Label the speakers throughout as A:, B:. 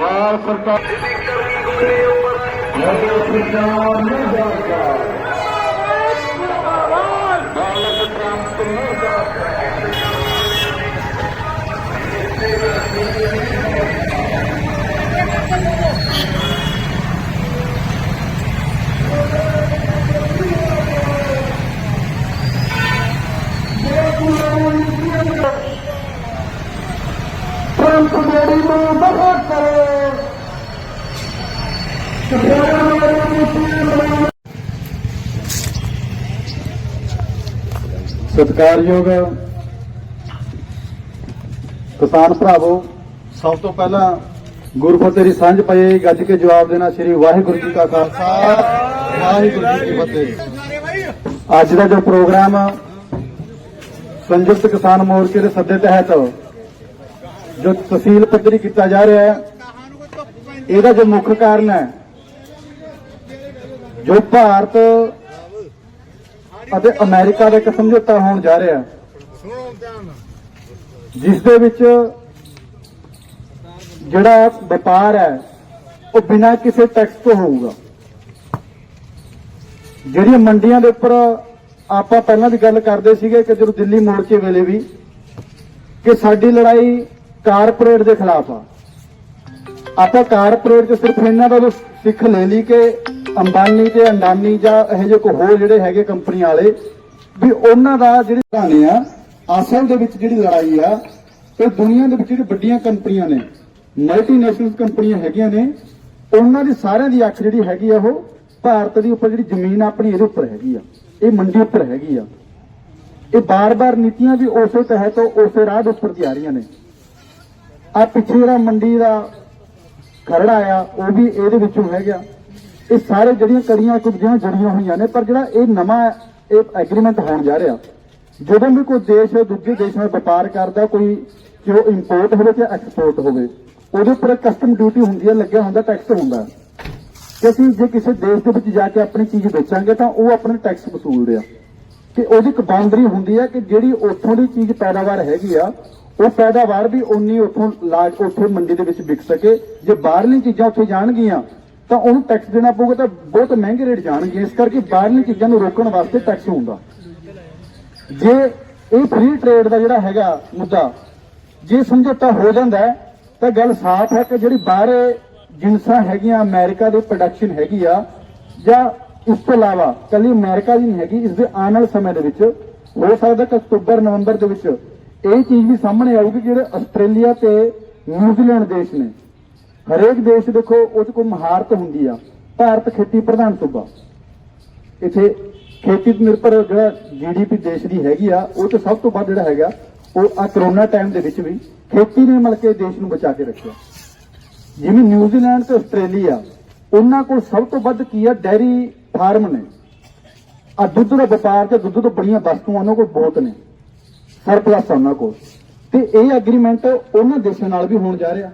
A: ਵਾਹ ਸਰਕਾਰ ਮੋਦੀ ਸਰਕਾਰ ਸਤਿਕਾਰਯੋਗ ਕਿਸਾਨ ਭਰਾਵੋ, ਸਭ ਤੋਂ ਪਹਿਲਾਂ ਗੁਰਫਤਿਹ ਦੀ ਸਾਂਝ ਪਏ ਗੱਜ ਕੇ ਜਵਾਬ ਦੇਣਾ ਸ੍ਰੀ ਵਾਹਿਗੁਰੂ ਜੀ ਕਾ ਖਾਲਸਾ। ਵਾਹਿਗੁਰੂ ਜੀ ਕੀ ਫਤਿਹ। ਅੱਜ ਦਾ ਜੋ ਪ੍ਰੋਗਰਾਮ ਸੰਯੁਕਤ ਕਿਸਾਨ ਮੋਰਚੇ ਦੇ ਸੱਦੇ ਤਹਿਤ ਜੋ ਤਹਿਸੀਲ ਪੱਧਰੀ ਕੀਤਾ ਜਾ ਰਿਹਾ ਹੈ, ਇਹਦਾ ਜੋ ਮੁੱਖ ਕਾਰਨ ਹੈ, ਜੋ ਭਾਰਤ ਅਤੇ ਅਮਰੀਕਾ ਦਾ ਇੱਕ ਸਮਝੌਤਾ ਹੋਣ ਜਾ ਰਿਹਾ ਹੈ। ਜਿਸ ਦੇ ਵਿੱਚ ਜਿਹੜਾ ਵਪਾਰ ਹੈ, ਉਹ ਬਿਨਾਂ ਕਿਸੇ ਟੈਕਸ ਤੋਂ ਹੋਊਗਾ। ਜਿਹੜੀਆਂ ਮੰਡੀਆਂ ਦੇ ਉੱਪਰ ਆਪਾਂ ਪਹਿਲਾਂ ਵੀ ਗੱਲ ਕਰਦੇ ਸੀਗੇ, ਕਿ ਜਦੋਂ ਦਿੱਲੀ ਮੋਰਚੇ ਵੇਲੇ ਵੀ ਕਿ ਸਾਡੀ ਲੜਾਈ ਕਾਰਪੋਰੇਟ ਦੇ ਖਿਲਾਫ ਆ। ਆਪਾਂ ਕਾਰਪੋਰੇਟ ਚ ਸਿਰਫ ਇਹਨਾਂ ਦਾ ਸਿੱਖ ਲੈ ਲਈ ਕਿ ਅੰਬਾਨੀ ਤੇ ਅੰਡਾਨੀ ਜਾਂ ਇਹੋ ਜਿਹੇ ਕੋ ਹੋਰ ਜਿਹੜੇ ਹੈਗੇ ਕੰਪਨੀ ਵਾਲੇ, ਵੀ ਉਹਨਾਂ ਦਾ ਜਿਹੜੀ ਕਹਾਣੀ ਆ, ਅਸਲ ਦੇ ਵਿੱਚ ਜਿਹੜੀ ਲੜਾਈ ਆ, ਇਹ ਦੁਨੀਆ ਦੇ ਵਿੱਚ ਜਿਹੜੀ ਵੱਡੀਆਂ ਕੰਪਨੀਆਂ ਨੇ ਮਲਟੀਨੈਸ਼ਨਲ ਕੰਪਨੀਆਂ ਹੈਗੀਆਂ ਨੇ, ਉਹਨਾਂ ਦੀ ਸਾਰਿਆਂ ਦੀ ਅੱਖ ਜਿਹੜੀ ਹੈਗੀ ਆ ਉਹ ਭਾਰਤ ਦੀ ਉੱਪਰ ਜਿਹੜੀ ਜ਼ਮੀਨ ਆਪਣੀ ਇਹਦੇ ਉੱਪਰ ਹੈਗੀ ਆ, ਇਹ ਮੰਡੀ ਉੱਪਰ ਹੈਗੀ ਆ। ਇਹ ਬਾਰ-ਬਾਰ ਨੀਤੀਆਂ ਵੀ ਉਸੇ ਤਹਿਤ, ਉਸੇ ਰਾਹ ਦੇ ਉੱਪਰ ਦੀ ਆ ਰਹੀਆਂ ਨੇ। ਆ ਪਿੱਛੇ ਜਿਹੜਾ ਮੰਡੀ ਦਾ ਖਰੜਾ ਆ, ਉਹ ਵੀ ਇਹਦੇ ਵਿੱਚੋਂ ਹੈਗਾ ਇਹ ਸਾਰੇ ਜਿਹੜੀਆਂ ਕੜੀਆਂ, ਕੁਝ ਜਿਹੀਆਂ ਜੜੀਆਂ ਹੋਈਆਂ ਨੇ, ਪਰ ਜਿਹੜਾ ਇਹ ਨਵਾਂ, ਇਹ ਐਗਰੀਮੈਂਟ ਹੋਣ ਜਾ ਰਿਹਾ। ਜਦੋਂ ਵੀ ਕੋਈ ਦੇਸ਼, ਦੂਜੇ ਦੇਸ਼ ਨਾਲ ਵਪਾਰ ਕਰਦਾ, ਕੋਈ ਜੋ ਇੰਪੋਰਟ ਹੋਵੇ ਜਾਂ ਐਕਸਪੋਰਟ ਹੋਵੇ, ਉਹਦੇ ਉੱਪਰ ਕਸਟਮ ਡਿਊਟੀ ਹੁੰਦੀ ਹੈ, ਲੱਗਿਆ ਹੁੰਦਾ ਟੈਕਸ ਹੁੰਦਾ ਕਿ ਅਸੀਂ ਜੇ ਕਿਸੇ ਦੇਸ਼ ਦੇ ਵਿੱਚ ਜਾ ਕੇ ਆਪਣੀ ਚੀਜ਼ ਵੇਚਾਂਗੇ, ਤਾਂ ਉਹ ਆਪਣੇ ਟੈਕਸ ਵਸੂਲਦੇ ਆ। ਤੇ ਉਹਦੀ ਇੱਕ ਬਾਉਂਡਰੀ ਹੁੰਦੀ ਹੈ ਕਿ ਜਿਹੜੀ ਉੱਥੋਂ ਦੀ ਚੀਜ਼ ਪੈਦਾਵਾਰ ਹੈਗੀ ਆ ਉਹ ਪੈਦਾਵਾਰ ਵੀ ਉਨੀ ਉੱਥੋਂ ਲਾਜ ਉੱਥੇ ਮੰਡੀ ਦੇ ਵਿੱਚ ਵਿਕ ਸਕੇ। ਜੇ ਬਾਹਰਲੀ ਚੀਜ਼ਾਂ ਉੱਥੇ ਜਾਣਗੀਆਂ, ਤਾਂ ਉਹਨੂੰ ਟੈਕਸ ਦੇਣਾ ਪਊਗਾ ਤਾਂ ਬਹੁਤ ਮਹਿੰਗੇ ਰੇਟ ਜਾਣਗੇ ਇਸ ਕਰਕੇ ਬਾਹਰਲੀ ਚੀਜ਼ਾਂ ਨੂੰ ਰੋਕਣ ਵਾਸਤੇ ਟੈਕਸ ਹੁੰਦਾ। ਜੇ ਇਹ ਫ੍ਰੀ ਟ੍ਰੇਡ ਦਾ ਜਿਹੜਾ ਹੈਗਾ ਮੁੱਦਾ, ਜੇ ਸਮਝੌਤਾ ਹੋ ਜਾਂਦਾ ਤਾਂ ਗੱਲ ਸਾਫ਼ ਹੈ ਕਿ ਜਿਹੜੀ ਬਾਹਰ ਜਿੰਸਾਂ ਹੈਗੀਆਂ, ਅਮਰੀਕਾ ਦੀ ਪ੍ਰੋਡਕਸ਼ਨ ਹੈਗੀ ਆ, ਜਾਂ ਇਸ ਤੋਂ ਇਲਾਵਾ ਕੱਲੀ ਅਮਰੀਕਾ ਦੀ ਨਹੀਂ ਹੈਗੀ, ਇਸ ਦੇ ਆਉਣ ਵਾਲੇ ਸਮੇਂ ਦੇ ਵਿੱਚ, ਹੋ ਸਕਦਾ ਕਿ ਅਕਤੂਬਰ, ਨਵੰਬਰ ਦੇ ਵਿੱਚ ਇਹ ਚੀਜ਼ ਵੀ ਸਾਹਮਣੇ ਆਊਗੀ ਜਿਹੜੇ ਆਸਟ੍ਰੇਲੀਆ ਤੇ ਨਿਊਜ਼ੀਲੈਂਡ ਦੇਸ਼ ਨੇ, ਹਰੇਕ ਦੇਸ਼ ਦੇਖੋ ਉਹ 'ਚ ਕੋਈ ਮਹਾਰਤ ਹੁੰਦੀ ਆ। ਭਾਰਤ ਖੇਤੀ ਪ੍ਰਧਾਨ ਸੂਬਾ। ਇੱਥੇ ਖੇਤੀ ਤੇ ਨਿਰਭਰ ਜਿਹੜਾ ਜੀਡੀਪੀ ਦੇਸ਼ ਦੀ ਹੈਗੀ ਆ, ਉਹ ਤੇ ਸਭ ਤੋਂ ਵੱਧ ਜਿਹੜਾ ਹੈਗਾ, ਉਹ ਆ ਕਰੋਨਾ ਟਾਈਮ ਦੇ ਵਿੱਚ ਵੀ ਖੇਤੀ ਨੇ ਮਿਲ ਕੇ ਦੇਸ਼ ਨੂੰ ਬਚਾ ਕੇ ਰੱਖਿਆ। ਜਿਵੇਂ ਨਿਊਜ਼ੀਲੈਂਡ ਤੇ ਆਸਟ੍ਰੇਲੀਆ, ਉਹਨਾਂ ਕੋਲ ਸਭ ਤੋਂ ਵੱਧ ਕੀ ਆ ਡੈਰੀ ਫਾਰਮ ਨੇ। ਆ ਦੁੱਧ ਦਾ ਵਪਾਰ ਤੇ ਦੁੱਧ ਤੋਂ ਬੜੀਆਂ ਵਸਤੂਆਂ ਉਹਨਾਂ ਕੋਲ ਬਹੁਤ ਨੇ। ਸਰਪਲਸ ਆ ਉਹਨਾਂ ਕੋਲ। ਤੇ ਇਹ ਐਗਰੀਮੈਂਟ ਉਹਨਾਂ ਦੇਸ਼ਾਂ ਨਾਲ ਵੀ ਹੋਣ ਜਾ ਰਿਹਾ।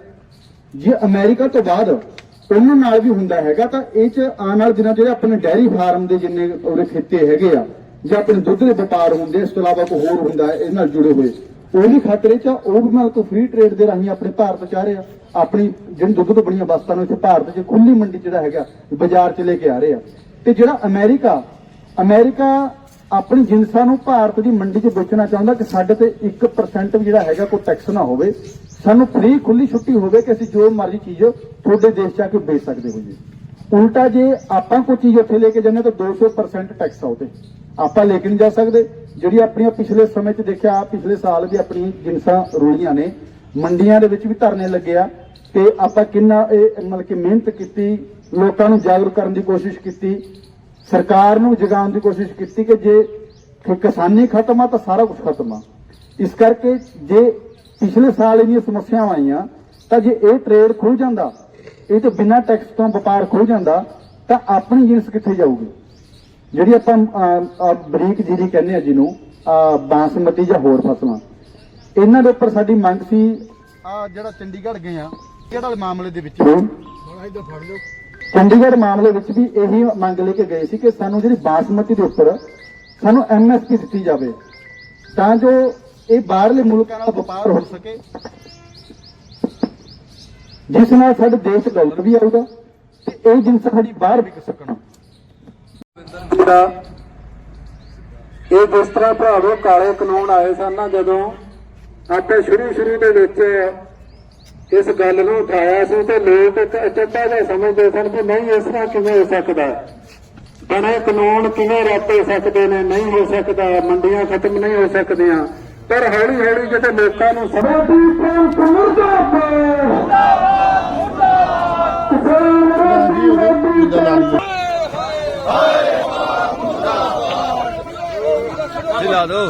A: ਜੇ ਅਮਰੀਕਾ ਤੋਂ ਬਾਅਦ ਉਹਨਾਂ ਨਾਲ ਵੀ ਹੁੰਦਾ ਹੈਗਾ, ਤਾਂ ਇਹ ਚ ਆਉਣ ਵਾਲੇ ਦਿਨਾਂ ਜਿਹੜੇ ਆਪਣੇ ਡੈਰੀ ਫਾਰਮ ਦੇ ਜਿੰਨੇ ਉਹਦੇ ਖੇਤੇ ਹੈਗੇ ਆ, ਜਾਂ ਆਪਣੇ ਦੁੱਧ ਦੇ ਵਪਾਰ ਹੁੰਦੇ ਇਸ ਤੋਂ ਇਲਾਵਾ ਕੋਈ ਹੋਰ ਹੁੰਦਾ ਹੈ ਇਹ ਨਾਲ ਜੁੜੇ ਹੋਏ। ਉਹਦੀ ਖਾਤਰ ਇਹ ਚ ਉਹ ਵੀ ਨਾਲ ਕੋਈ ਫ੍ਰੀ ਟ੍ਰੇਡ ਦੇ ਰਾਹੀਂ ਆਪਣੇ ਭਾਰਤ ਚ ਆ ਰਹੇ ਆ। ਆਪਣੀ ਜਿਹੜੀ ਦੁੱਧ ਤੋਂ ਬਣੀਆਂ ਵਸਤਾਂ ਨੂੰ ਇੱਥੇ ਭਾਰਤ 'ਚ ਖੁੱਲੀ ਮੰਡੀ ਜਿਹੜਾ ਹੈਗਾ, ਬਾਜ਼ਾਰ 'ਚ ਲੈ ਕੇ ਆ ਰਹੇ ਆ। ਤੇ ਜਿਹੜਾ ਅਮਰੀਕਾ ਅਮਰੀਕਾ ਆਪਣੀ ਜਿੰਸਾਂ ਨੂੰ ਭਾਰਤ ਦੀ ਮੰਡੀ 'ਚ ਵੇਚਣਾ ਚਾਹੁੰਦਾ ਕਿ ਸਾਡੇ ਤੇ 1% ਵੀ ਜਿਹੜਾ ਹੈਗਾ ਕੋਈ ਟੈਕਸ ਨਾ ਹੋਵੇ। ਸਾਨੂੰ ਫ੍ਰੀ ਖੁੱਲੀ ਛੁੱਟੀ ਹੋਵੇ ਕਿ ਅਸੀਂ ਜੋ ਮਰਜ਼ੀ ਚੀਜ਼ ਤੁਹਾਡੇ ਦੇਸ਼ 'ਚ ਆ ਕੇ ਵੇਚ ਸਕਦੇ ਹੋਈਏ। ਉਲਟਾ ਜੇ ਆਪਾਂ ਕੋਈ ਚੀਜ਼ ਉੱਥੇ ਲੈ ਕੇ ਜਾਂਦੇ ਤਾਂ 200% ਟੈਕਸ ਆ ਉਹਤੇ। ਆਪਾਂ ਲੈ ਕੇ ਨਹੀਂ ਜਾ ਸਕਦੇ। ਜਿਹੜੀ ਆਪਣੀਆਂ ਪਿਛਲੇ ਸਮੇਂ 'ਚ ਦੇਖਿਆ, ਆਹ ਪਿਛਲੇ ਸਾਲ ਵੀ ਆਪਣੀ ਜਿੰਸਾਂ ਰੋਲੀਆਂ ਨੇ। ਮੰਡੀਆਂ ਦੇ ਵਿੱਚ ਵੀ ਧਰਨੇ ਲੱਗੇ ਆ ਤੇ ਆਪਾਂ ਕਿੰਨਾ ਇਹ ਮਤਲਬ ਕਿ ਮਿਹਨਤ ਕੀਤੀ, ਲੋਕਾਂ ਨੂੰ ਜਾਗਰੂਕ ਕਰਨ ਦੀ ਕੋਸ਼ਿਸ਼ ਕੀਤੀ। ਸਰਕਾਰ ਨੂੰ ਜਗਾਉਣ ਦੀ ਕੋਸ਼ਿਸ਼ ਕੀਤੀ ਕਿ ਜੇ ਕਿ ਕਿਸਾਨੀ ਖਤਮ ਆ ਤਾਂ ਸਾਰਾ ਕੁਝ ਖਤਮ ਆ। ਇਸ ਕਰਕੇ ਜੇ ਪਿਛਲੇ ਸਾਲ ਇੰਨੀਆਂ ਸਮੱਸਿਆਵਾਂ ਆਈਆਂ ਤਾਂ ਜੇ ਇਹ ਟ੍ਰੇਡ ਖੁੱਲ ਜਾਂਦਾ ਇਹ ਤੇ ਬਿਨਾਂ ਟੈਕਸ ਤੋਂ ਵਪਾਰ ਖੁੱਲ ਜਾਂਦਾ ਤਾਂ ਆਪਣੀ ਜਿੰਸ ਕਿੱਥੇ ਜਾਊਗੀ? ਜਿਹੜੀ ਆਪਾਂ ਬਰੀਕ ਜੀਰੀ ਕਹਿੰਦੇ ਆ ਜਿਹਨੂੰ ਬਾਸਮਤੀ ਜਾਂ ਹੋਰ ਫਸਲਾਂ। ਇਹਨਾਂ ਦੇ ਉੱਪਰ ਸਾਡੀ ਮੰਗ ਸੀ ਆ ਜਿਹੜਾ ਚੰਡੀਗੜ੍ਹ ਗਏ ਆ ਕਿਹੜਾ ਮਾਮਲੇ ਦੇ ਵਿੱਚ? ਚੰਡੀਗੜ੍ਹ ਮਾਮਲੇ ਵਿੱਚ ਵੀ ਇਹੀ ਮੰਗ ਲੈ ਕੇ ਗਏ ਸੀ ਕਿ ਸਾਨੂੰ ਜਿਹੜੀ ਬਾਸਮਤੀ ਦੇ ਉੱਪਰ ਸਾਨੂੰ ਐਮਐਸਪੀ ਦਿੱਤੀ ਜਾਵੇ, ਤਾਂ ਜੋ ਇਹ ਬਾਹਰਲੇ ਮੁਲਕਾਂ ਨਾਲ ਵਪਾਰ ਹੋ ਸਕੇ।
B: ਜਿਸ ਨਾਲ ਸਾਡੇ ਦੇਸ਼ ਡਾਲਰ ਵੀ ਆਊਗਾ ਤੇ ਇਹ ਜਿੰਸ ਸਾਡੀ ਬਾਹਰ ਵਿਕ ਸਕਣ। ਇਹ ਜਿਸ ਤਰ੍ਹਾਂ ਭਰਾਵੋ ਕਾਲੇ ਕਾਨੂੰਨ ਆਏ ਸਨ ਨਾ ਜਦੋਂ, ਆਪਾਂ ਸ਼ੁਰੂ ਸ਼ੁਰੂ ਦੇ ਵਿੱਚ ਇਸ ਗੱਲ ਨੂੰ ਉਠਾਇਆ ਸੀ ਤੇ ਲੋਕ ਇੱਕ ਅਚੰਭਾ ਜਿਹਾ ਸਮਝਦੇ ਸਨ ਕਿ ਨਹੀਂ ਇਸ ਤਰ੍ਹਾਂ ਕਿਵੇਂ ਹੋ ਸਕਦਾ ਬਣੇ ਕਾਨੂੰਨ ਕਿਵੇਂ ਹੋ ਸਕਦੇ ਨੇ? ਨਹੀਂ ਹੋ ਸਕਦਾ। ਮੰਡੀਆਂ ਖਤਮ ਨਹੀਂ ਹੋ ਸਕਦੀਆਂ। ਪਰ ਹੌਲੀ ਹੌਲੀ ਜਦੋਂ ਲੋਕਾਂ ਨੂੰ ਸਮਝ
C: ਹਿਲਾ ਦੋ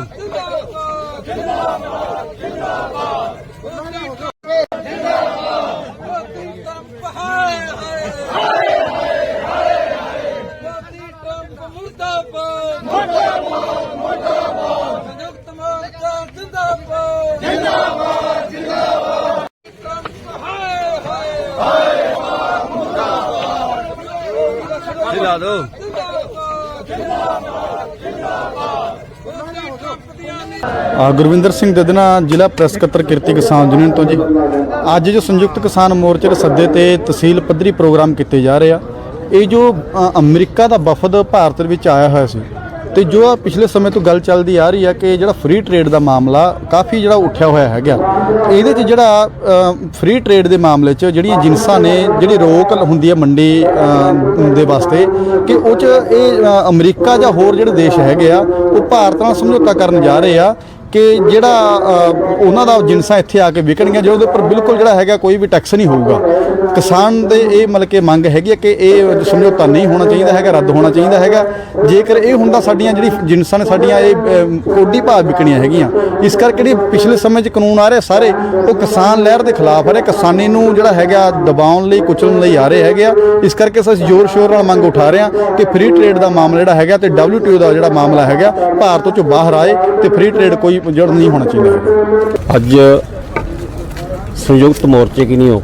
D: ਸੰਯੁਕਤ ਮੋਰਚਾ ਜਿੰਦਾਬਾਦ ਜਿੰਦਾਬਾਦ ਜਿੰਦਾਬਾਦ ਹਾਏ ਹਾਏ
C: ਹਿਲਾ ਦੋ
A: ਅ, ਗੁਰਵਿੰਦਰ ਸਿੰਘ ਦਦਨਾ ਜ਼ਿਲ੍ਹਾ ਪ੍ਰੈਸ ਸਕੱਤਰ ਕਿਰਤੀ ਕਿਸਾਨ ਯੂਨੀਅਨ ਤੋਂ ਜੀ। ਅੱਜ ਜੋ ਸੰਯੁਕਤ ਕਿਸਾਨ ਮੋਰਚੇ ਦੇ ਸੱਦੇ ਤੇ ਤਹਿਸੀਲ ਪੱਧਰੀ ਪ੍ਰੋਗਰਾਮ ਕੀਤੇ ਜਾ ਰਹੇ ਆ, ਇਹ ਜੋ ਅਮਰੀਕਾ ਦਾ ਵਫਦ ਭਾਰਤ ਵਿੱਚ ਆਇਆ ਹੋਇਆ ਸੀ ਤੇ ਜੋ ਆ ਪਿਛਲੇ ਸਮੇਂ ਤੋਂ ਗੱਲ ਚੱਲਦੀ ਆ ਰਹੀ ਆ ਕਿ ਜਿਹੜਾ ਫ੍ਰੀ ਟ੍ਰੇਡ ਦਾ ਮਾਮਲਾ ਕਾਫੀ ਜਿਹੜਾ ਉੱਠਿਆ ਹੋਇਆ ਹੈਗਾ। ਇਹਦੇ 'ਚ ਜਿਹੜਾ ਫ੍ਰੀ ਟ੍ਰੇਡ ਦੇ ਮਾਮਲੇ 'ਚ ਜਿਹੜੀਆਂ ਜਿੰਸਾਂ ਨੇ ਜਿਹੜੀ ਰੋਕ ਹੁੰਦੀ ਹੈ ਮੰਡੀ ਦੇ ਵਾਸਤੇ, ਕਿ ਉਹ 'ਚ ਇਹ ਅਮਰੀਕਾ ਜਾਂ ਹੋਰ ਜਿਹੜੇ ਦੇਸ਼ ਹੈਗੇ ਆ, ਉਹ ਭਾਰਤ ਨਾਲ ਸਮਝੌਤਾ ਕਰਨ ਜਾ ਰਹੇ ਆ ਕਿ ਜਿਹੜਾ ਉਹਨਾਂ ਦਾ ਜਿੰਸਾਂ ਇੱਥੇ ਆ ਕੇ ਵਿਕਣਗੀਆਂ ਜਿਹਦੇ ਉੱਪਰ ਬਿਲਕੁਲ ਜਿਹੜਾ ਹੈਗਾ ਕੋਈ ਵੀ ਟੈਕਸ ਨਹੀਂ ਹੋਊਗਾ। ਕਿਸਾਨ ਦੇ ਇਹ ਮਤਲਬ ਕਿ ਮੰਗ ਹੈਗੀ ਹੈ ਕਿ ਇਹ ਸਮਝੌਤਾ ਨਹੀਂ ਹੋਣਾ ਚਾਹੀਦਾ ਹੈਗਾ, ਰੱਦ ਹੋਣਾ ਚਾਹੀਦਾ ਹੈਗਾ। ਜੇਕਰ ਇਹ ਹੁੰਦਾ ਸਾਡੀਆਂ ਜਿਹੜੀ ਜਿੰਸਾਂ ਨੇ ਸਾਡੀਆਂ ਇਹ ਕੋਡੀ ਭਾਅ ਵਿਕਣੀਆਂ ਹੈਗੀਆਂ, ਇਸ ਕਰਕੇ ਜਿਹੜੇ ਪਿਛਲੇ ਸਮੇਂ 'ਚ ਕਾਨੂੰਨ ਆ ਰਹੇ ਸਾਰੇ, ਉਹ ਕਿਸਾਨ ਲਹਿਰ ਦੇ ਖਿਲਾਫ ਆ ਰਹੇ, ਕਿਸਾਨੀ ਨੂੰ ਜਿਹੜਾ ਹੈਗਾ ਦਬਾਉਣ ਲਈ, ਕੁਚਲਣ ਲਈ ਆ ਰਹੇ ਹੈਗੇ ਆ। ਇਸ ਕਰਕੇ ਅਸੀਂ ਜ਼ੋਰ ਸ਼ੋਰ ਨਾਲ ਮੰਗ ਉਠਾ ਰਹੇ ਹਾਂ ਕਿ ਫ੍ਰੀ ਟ੍ਰੇਡ ਦਾ ਮਾਮਲਾ ਜਿਹੜਾ ਹੈਗਾ ਤੇ WTO ਦਾ ਜਿਹੜਾ ਮਾਮਲਾ ਹੈਗਾ, ਭਾਰਤ ਚੋਂ ਬਾਹਰ ਆਏ ਤੇ ਫ੍ਰੀ ਟ੍ਰੇਡ ਕੋਈ ਜੜ ਨਹੀਂ ਹੋਣਾ ਚਾਹੀਦਾ
E: ਅੱਜ ਸੰਯੁਕਤ ਮੋਰਚੇ ਕੀ ਨਹੀਂ ਹੋ,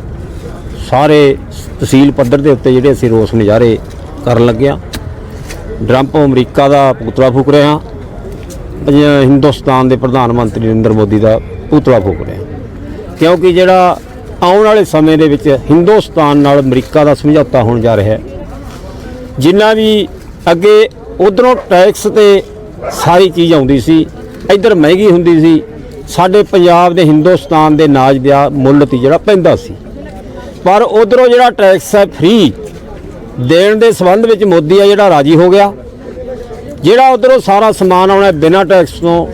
E: ਸਾਰੇ ਤਹਿਸੀਲ ਪੱਧਰ ਦੇ ਉੱਤੇ ਜਿਹੜੇ ਅਸੀਂ ਰੋਸ ਨਜ਼ਾਰੇ ਕਰਨ ਲੱਗਿਆ ਡਰੰਪ ਅਮਰੀਕਾ ਦਾ ਪੁਤਲਾ ਫੂਕ ਰਹੇ ਹਾਂ ਹਿੰਦੁਸਤਾਨ ਦੇ ਪ੍ਰਧਾਨ ਮੰਤਰੀ ਨਰਿੰਦਰ ਮੋਦੀ ਦਾ ਪੁਤਲਾ ਫੂਕ ਰਹੇ। ਹਾਂ ਕਿਉਂਕਿ ਜਿਹੜਾ ਆਉਣ ਵਾਲੇ ਸਮੇਂ ਦੇ ਵਿੱਚ ਹਿੰਦੁਸਤਾਨ ਨਾਲ ਅਮਰੀਕਾ ਦਾ ਸਮਝੌਤਾ ਹੋਣ ਜਾ ਰਿਹਾ ਹੈ, ਜਿੰਨਾ ਵੀ ਅੱਗੇ ਉਧਰੋਂ ਟੈਕਸ ਤੇ ਸਾਰੀ ਚੀਜ਼ ਆਉਂਦੀ ਸੀ ਇੱਧਰ ਮਹਿੰਗੀ ਹੁੰਦੀ ਸੀ। ਸਾਡੇ ਪੰਜਾਬ ਦੇ ਹਿੰਦੁਸਤਾਨ ਦੇ ਨਾਜ ਦਾ ਮੁੱਲ 'ਤੇ ਜਿਹੜਾ ਪੈਂਦਾ ਸੀ। ਪਰ ਉਧਰੋਂ ਜਿਹੜਾ ਟੈਕਸ ਹੈ ਫ੍ਰੀ ਦੇਣ ਦੇ ਸੰਬੰਧ ਵਿੱਚ ਮੋਦੀ ਆ ਜਿਹੜਾ ਰਾਜੀ ਹੋ ਗਿਆ। ਜਿਹੜਾ ਉਧਰੋਂ ਸਾਰਾ ਸਮਾਨ ਆਉਣਾ ਬਿਨਾਂ ਟੈਕਸ ਤੋਂ,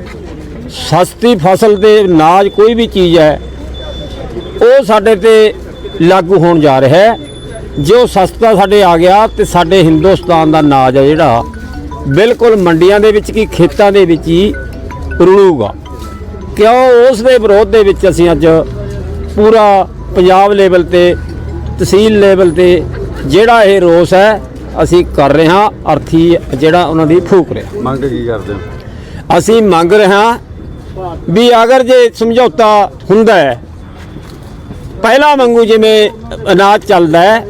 E: ਸਸਤੀ ਫਸਲ ਤੇ ਨਾਜ ਕੋਈ ਵੀ ਚੀਜ਼ ਹੈ, ਉਹ ਸਾਡੇ ਤੇ ਲਾਗੂ ਹੋਣ ਜਾ ਰਿਹਾ ਹੈ। ਜੇ ਉਹ ਸਸਤਾ ਸਾਡੇ ਆ ਗਿਆ ਤੇ ਸਾਡੇ ਹਿੰਦੁਸਤਾਨ ਦਾ ਨਾਜ ਹੈ ਜਿਹੜਾ, ਬਿਲਕੁਲ ਮੰਡੀਆਂ ਦੇ ਵਿੱਚ ਕੀ ਖੇਤਾਂ ਦੇ ਵਿੱਚ ਹੀ ਰੁਲੂਗਾ ਕਿਉਂ ਉਸ ਦੇ ਵਿਰੋਧ ਦੇ ਵਿੱਚ ਅਸੀਂ ਅੱਜ ਪੂਰਾ ਪੰਜਾਬ ਲੈਵਲ ਤੇ ਤਹਿਸੀਲ ਲੈਵਲ ਤੇ ਜਿਹੜਾ ਇਹ ਰੋਸ ਹੈ ਅਸੀਂ ਕਰ ਰਹੇ ਹਾਂ ਅਰਥੀ ਜਿਹੜਾ ਉਹਨਾਂ ਦੀ ਫੂਕ ਰਹੇ।
C: ਮੰਗ ਕੀ ਕਰਦੇ ਹੋ?
E: ਅਸੀਂ ਮੰਗ ਰਹੇ ਹਾਂ ਵੀ ਅਗਰ ਜੇ ਸਮਝੌਤਾ ਹੁੰਦਾ ਹੈ ਪਹਿਲਾਂ ਵਾਂਗੂ ਜਿਵੇਂ ਅਨਾਜ ਚੱਲਦਾ ਹੈ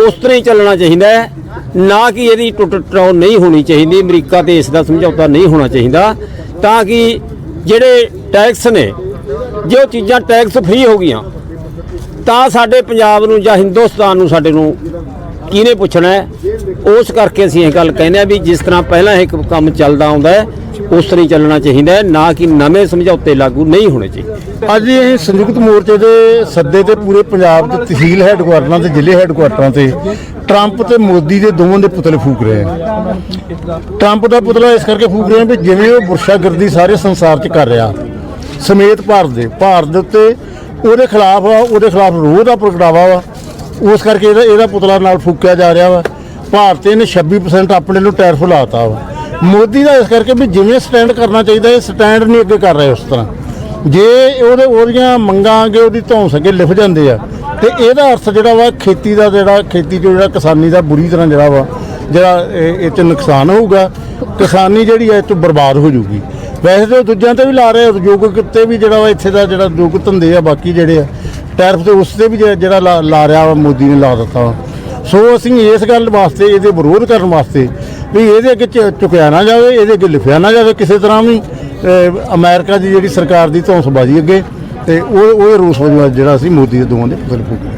E: ਉਸ ਤਰ੍ਹਾਂ ਹੀ ਚੱਲਣਾ ਚਾਹੀਦਾ ਹੈ ਨਾ ਕਿ ਇਹਦੀ ਟੁੱਟ ਟਰਾਉ ਨਹੀਂ ਹੋਣੀ ਚਾਹੀਦੀ ਅਮਰੀਕਾ ਤੇ ਇਸ ਦਾ ਸਮਝੌਤਾ ਨਹੀਂ ਹੋਣਾ ਚਾਹੀਦਾ। ਤਾਂ ਕਿ ਜਿਹੜੇ ਟੈਕਸ ਨੇ, ਜੋ ਚੀਜ਼ਾਂ ਟੈਕਸ ਫ੍ਰੀ ਹੋ ਗਈਆਂ, ਤਾਂ ਸਾਡੇ ਪੰਜਾਬ ਨੂੰ ਜਾਂ ਹਿੰਦੁਸਤਾਨ ਨੂੰ ਸਾਡੇ ਨੂੰ ਕਿਹਨੇ ਪੁੱਛਣਾ ਹੈ? ਉਸ ਕਰਕੇ ਅਸੀਂ ਇਹ ਗੱਲ ਕਹਿੰਦੇ ਆ ਵੀ ਜਿਸ ਤਰ੍ਹਾਂ ਪਹਿਲਾਂ ਇਹ ਕੰਮ ਚੱਲਦਾ ਆਉਂਦਾ ਹੈ, ਉਸ ਤਰ੍ਹਾਂ ਹੀ ਚੱਲਣਾ ਚਾਹੀਦਾ ਹੈ, ਨਾ ਕਿ ਨਵੇਂ ਸਮਝੌਤੇ ਲਾਗੂ ਨਹੀਂ ਹੋਣੇ ਚਾਹੀਦੇ।
F: ਅੱਜ ਇਹ ਸੰਯੁਕਤ ਮੋਰਚੇ ਦੇ ਸੱਦੇ ਤੇ ਪੂਰੇ ਪੰਜਾਬ ਦੇ ਤਹਿਸੀਲ ਹੈੱਡਕੁਆਟਰਾਂ ਤੇ, ਜ਼ਿਲ੍ਹੇ ਹੈੱਡਕੁਆਟਰਾਂ ਤੇ ਟਰੰਪ ਤੇ ਮੋਦੀ ਦੇ ਦੋਵਾਂ ਦੇ ਪੁਤਲੇ ਫੂਕ ਰਹੇ ਆ। ਟਰੰਪ ਦਾ ਪੁਤਲਾ ਇਸ ਕਰਕੇ ਫੂਕ ਰਹੇ ਆ ਵੀ ਜਿਵੇਂ ਉਹ ਬੁਰਸ਼ਾਗਰਦੀ ਸਾਰੇ ਸੰਸਾਰ 'ਚ ਕਰ ਰਿਹਾ। ਸਮੇਤ ਭਾਰਤ ਦੇ ਭਾਰਤ ਦੇ ਉੱਤੇ ਉਹਦੇ ਖਿਲਾਫ ਆ, ਉਹਦੇ ਖਿਲਾਫ ਰੋਹ ਦਾ ਪ੍ਰਗਟਾਵਾ ਵਾ। ਉਸ ਕਰਕੇ ਇਹਦਾ ਇਹਦਾ ਪੁਤਲਾ ਨਾਲ ਫੂਕਿਆ ਜਾ ਰਿਹਾ ਵਾ। ਭਾਰਤ ਨੇ 26% ਆਪਣੇ ਨੂੰ ਟੈਰਫ ਲਾਤਾ ਵਾ। ਮੋਦੀ ਦਾ ਇਸ ਕਰਕੇ ਵੀ ਜਿਵੇਂ ਸਟੈਂਡ ਕਰਨਾ ਚਾਹੀਦਾ, ਇਹ ਸਟੈਂਡ ਨਹੀਂ ਅੱਗੇ ਕਰ ਰਹੇ ਉਸ ਤਰ੍ਹਾਂ। ਜੇ ਉਹਦੇ ਉਹਦੀਆਂ ਮੰਗਾਂ ਅੱਗੇ ਉਹਦੀ ਧੌਂਸ ਅੱਗੇ ਲਿਖ ਜਾਂਦੇ ਆ ਤੇ ਇਹਦਾ ਅਰਥ ਜਿਹੜਾ ਵਾ ਖੇਤੀ ਦਾ ਜਿਹੜਾ ਖੇਤੀ ਚੋਂ ਜਿਹੜਾ ਕਿਸਾਨੀ ਦਾ ਬੁਰੀ ਤਰ੍ਹਾਂ ਜਿਹੜਾ ਵਾ ਜਿਹੜਾ ਇਹ 'ਚ ਨੁਕਸਾਨ ਹੋਊਗਾ ਕਿਸਾਨੀ ਜਿਹੜੀ ਹੈ ਇਹ 'ਚ ਬਰਬਾਦ ਹੋ ਜਾਊਗੀ। ਵੈਸੇ ਤਾਂ ਦੂਜਿਆਂ ਤੇ ਵੀ ਲਾ ਰਹੇ ਉਦਯੋਗਿਕ ਤੇ ਵੀ ਜਿਹੜਾ ਵਾ ਇੱਥੇ ਦਾ ਜਿਹੜਾ ਉਦਯੋਗ ਧੰਦੇ ਆ ਬਾਕੀ ਜਿਹੜੇ ਆ ਟੈਰਫ ਤੇ ਉਸ ਤੇ ਵੀ ਜਿਹੜਾ- ਲਾ- ਰਿਹਾ ਵਾ ਮੋਦੀ ਨੇ ਲਾ ਦਿੱਤਾ ਵਾ। ਸੋ ਅਸੀਂ ਇਸ ਗੱਲ ਵਾਸਤੇ ਇਹਦੇ ਵਿਰੋਧ ਕਰਨ ਵਾਸਤੇ ਵੀ ਇਹਦੇ ਅੱਗੇ ਝੁਕਿਆ ਨਾ ਜਾਵੇ ਇਹਦੇ ਅੱਗੇ ਲਿਖਿਆ ਨਾ ਜਾਵੇ ਕਿਸੇ ਤਰ੍ਹਾਂ ਵੀ ਅਮਰੀਕਾ ਦੀ ਜਿਹੜੀ ਸਰਕਾਰ ਦੀ ਧੌਂਸਬਾਜ਼ੀ ਅੱਗੇ ਤੇ ਉਹ ਉਹ ਰੋਸ ਵਜੋਂ ਅੱਜ ਜਿਹੜਾ ਅਸੀਂ ਮੋਦੀ ਦੇ ਦੋਵਾਂ ਦੇ ਪੁਤਲੇ ਫੂਕੇ